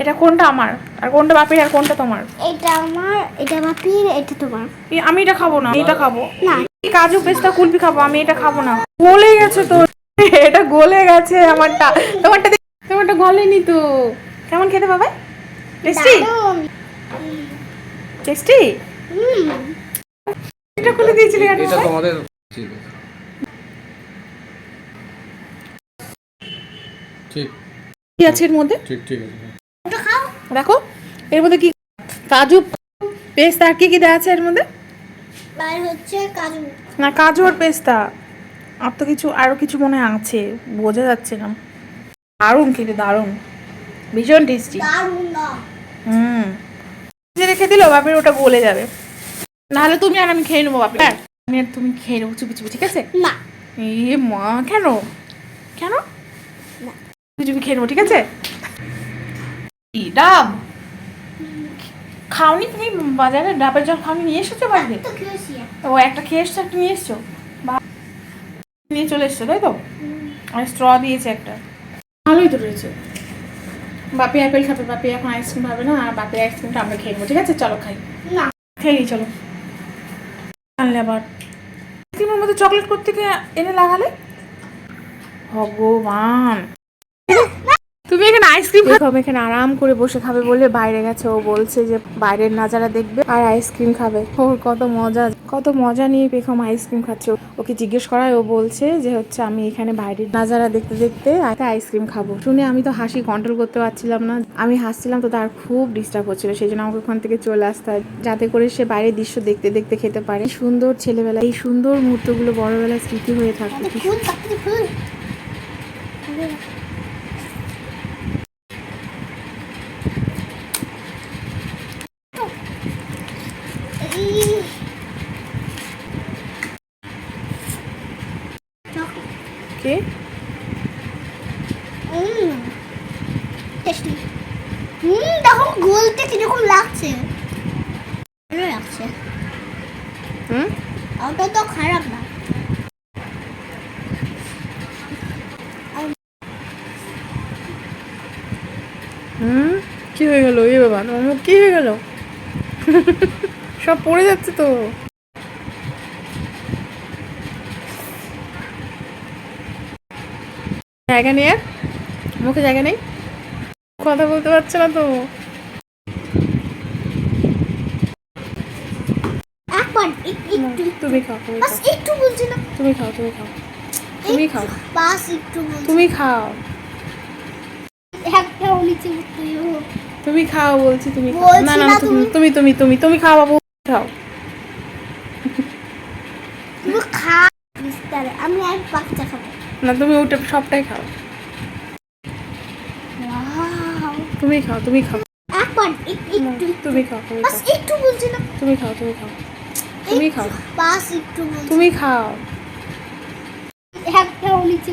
এটা কোনটা আমার? আর কোনটা বাপির আর কোনটা তোমার? এটা আমার এটা বাপির এটা তোমার। আমি এটা খাব না এটা খাব। না। কাজু পেস্তা কুলপি খাব আমি এটা খাব না। গলে গেছে তো। এটা গলে গেছে আমারটা। তোমারটা তোমারটা গলেনি তো। কেমন খেতে পাবে? টেস্টি। টেস্টি? হুম। এটা খুলে দিয়েছিলি এটা বাবা? তোমাদের ঠিক। আছে। কি আছে এর মধ্যে? ঠিক ঠিক আছে। খাও। দেখো এর মধ্যে কি কাজু পেস্তা আর কি কি দেওয়া আছে এর মধ্যে? আর হচ্ছে কাজু। না কাজু আর পেস্তা। আর তো কিছু আরও কিছু মনে আছে বোঝা যাচ্ছে না। দারুণ খেতে দারুণ। ভীষণ টেস্টি দারুণ না। হুম। যে রেখে দিলো বাপের ওটা গলে যাবে। নাহলে তুমি আর আমি খেয়ে নেব বাপের। হ্যাঁ। আমি আর তুমি খেয়ে নেব চুপি চুপি ঠিক আছে? না। এ মা কেন? কেন। চুপি খেয়ে নেব ঠিক আছে? ডাব খাওনি তুমি? বাজারে ডাবের জল খাওনি নিয়ে এসেছ বাড়িতে? ও একটা খেয়ে এসছো একটা নিয়ে এসছো? নিয়ে চলে এসছো তাই তো? আর স্ট্র দিয়েছে একটা। ভালোই তো রয়েছে। বাপি অ্যাপেল খাবে বাপি এখন আইসক্রিম খাবে না আর বাপি আইসক্রিমটা আমরা খেয়ে নেব ঠিক আছে? চলো খাই। না। খেয়ে নিই চলো। আনলে আবার। আইসক্রিমের মধ্যে চকলেট করতে এনে লাগালে? ভগবান। তুমি এখানে আইসক্রিম খাবে এখানে আরাম করে বসে খাবে বলে বাইরে গেছে। ও বলছে যে বাইরের নাজারা দেখবে আর আইসক্রিম খাবে। ওর কত মজা কত মজা নিয়ে পেখম আইসক্রিম খাচ্ছে। ওকে জিজ্ঞেস করায় ও বলছে যে হচ্ছে আমি এখানে বাইরের নাজারা দেখতে দেখতে একটা আইসক্রিম খাব। শুনে আমি তো হাসি কন্ট্রোল করতে পারছিলাম না। আমি হাসছিলাম তো তার খুব ডিস্টার্ব হচ্ছিল। সেই জন্য আমাকে ওখান থেকে চলে আসতে হয়। যাতে করে সে বাইরের দৃশ্য দেখতে দেখতে খেতে পারে। সুন্দর ছেলেবেলা এই সুন্দর মুহূর্তগুলো বড়বেলায় স্মৃতি হয়ে থাকবে। কে হুম দেখো গলতে কীরকম লাগছে। ভালো লাগছে। হুম? ওটা তো খারাপ না। হুম? কি হয়ে গেল? এ বাবা কি হয়ে গেল? সব পড়ে যাচ্ছে তো। জায়গা আর মুখে জায়গা নেই? কথা বলতে পারছে না তো। তুমি খাও একটু বলছি না। তুমি খাও তুমি খাও। তুমি খাও। বাস একটু তুমি খাও। একটা নিচে উঠতে হবে। তুমি খাও বলছি তুমি না তুমি তুমি- তুমি তুমি তুমি তুমি খাও বাবু খাও। তুমি খা আমি এক বাচ্চা খাব। না তুমি ওটা সবটাই খাও। তুমি খাও তুমি খাও। তুমি খাও তুমি খাও। একটু বলছি না তুমি খাও তুমি খাও। তুমি খাও। বাস একটু তুমি খাও। নিচে।